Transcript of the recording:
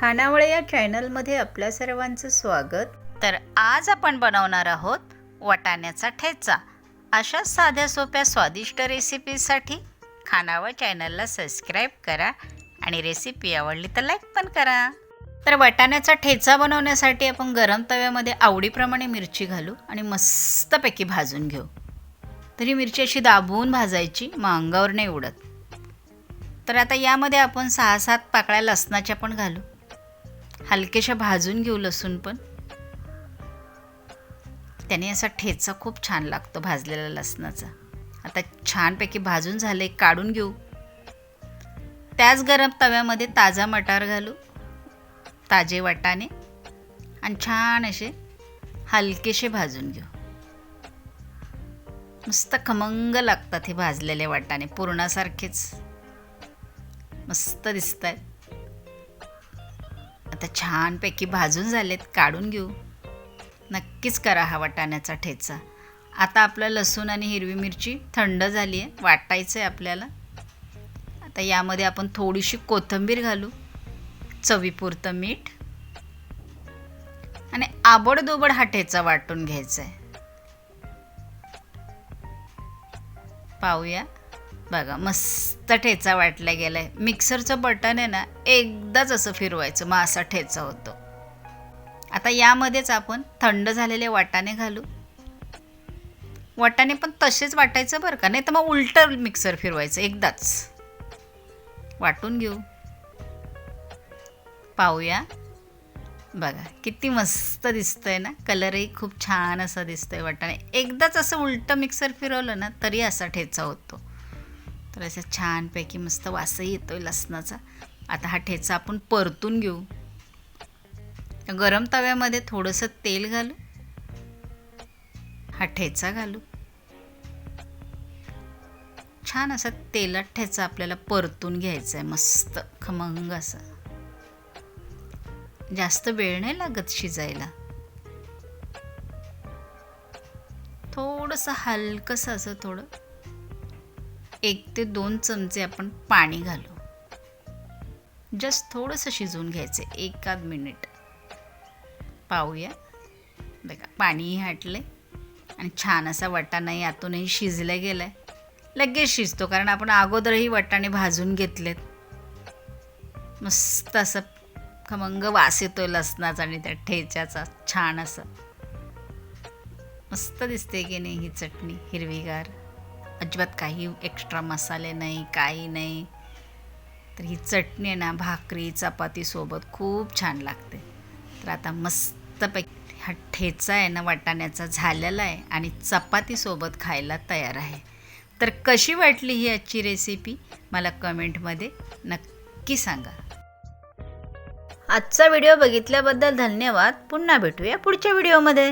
खानावळे या चॅनलमध्ये आपल्या सर्वांचं स्वागत. तर आज आपण बनवणार आहोत वाटाण्याचा ठेचा. अशा साध्या सोप्या स्वादिष्ट रेसिपीसाठी खानावळ चॅनलला सबस्क्राईब करा आणि रेसिपी आवडली तर लाईक पण करा. तर वाटाण्याचा ठेचा बनवण्यासाठी आपण गरम तव्यामध्ये आवडीप्रमाणे मिरची घालू आणि मस्तपैकी भाजून घेऊ. तर ही मिरची अशी दाबवून भाजायची मग अंगावर नाही उडत. तर आता यामध्ये आपण सहा सात पाकळ्या लसणाच्या पण घालू. हलकेशा भाजून घेऊ लसूण पण. त्याने असा ठेचा खूप छान लागतो भाजलेला लसणाचा. आता छानपैकी भाजून झाले काढून घेऊ. त्याच गरम तव्यामध्ये ताजा मटार घालू ताजे वाटाणे आणि छान असे हलकेसे भाजून घेऊ. मस्त खमंग लागतात हे भाजलेले वाटाणे पुरणासारखेच. मस्त दिसत आहेत आता छानपैकी भाजून झालेत काढून घेऊ. नक्कीच करा हा वाटाण्याचा ठेचा. आता आपलं लसूण आणि हिरवी मिरची थंड झाली आहे वाटायचं आहे आपल्याला. आता यामध्ये आपण थोडीशी कोथिंबीर घालू चवीपुरतं मीठ आणि आबडदोबड हा ठेचा वाटून घ्यायचा आहे पाहूया. बघा मस्त ठेचा वाटला गेलाय. मिक्सरचं बटन आहे ना एकदाच असं फिरवायचं मग असा ठेचा होतो. आता यामध्येच आपण थंड झालेले वाटाणे घालू. वाटाणे पण तसेच वाटायचं बरं का? नाही तर मग उलटं मिक्सर फिरवायचं एकदाच. वाटून घेऊ. पाहूया. बघा किती मस्त दिसतंय ना? कलरही खूप छान असा दिसतोय वाटाणे. एकदाच असं उलटं मिक्सर फिरवलं ना तरी असा ठेचा होतो. तर छानपैकी मस्त वासही येतो आहे लसणाचा. आता हा ठेचा आपण परतून घेऊ. गरम तव्यामध्ये थोडंसं तेल घालू. हा ठेचा घालू. छान असा तेलात ठेचा आपल्याला परतून घ्यायचा आहे मस्त खमंग असा. जास्त वेळ नाही लागत शिजायला. थोडंसं हलकंसं असं थोडं. एक ते दोन चमचे आपण पाणी घालू. जस्ट थोडंसं शिजवून घ्यायचं एकाद मिनिट पाहूया. बघा पाणीही हटले आणि छान असा वाटाणाही आतूनही शिजला गेला आहे लगेच शिजतो कारण आपण अगोदरही वाटाणे भाजून घेतलेत. मस्त असं खमंग वास येतोय लसणाचा आणि त्या ठेच्याचा छान असं. मस्त दिसते की नाही ही चटणी हिरवीगार. अजिबात काही एक्स्ट्रा मसाले नाही काही नाही. तर ही चटणी आहे ना भाकरी चपातीसोबत खूप छान लागते. तर आता मस्तपैकी हा ठेचा आहे ना वाटाण्याचा झालेला आहे आणि चपातीसोबत खायला तयार आहे. तर कशी वाटली ही आजची रेसिपी मला कमेंटमध्ये नक्की सांगा. आजचा व्हिडिओ बघितल्याबद्दल धन्यवाद. पुन्हा भेटूया पुढच्या व्हिडिओमध्ये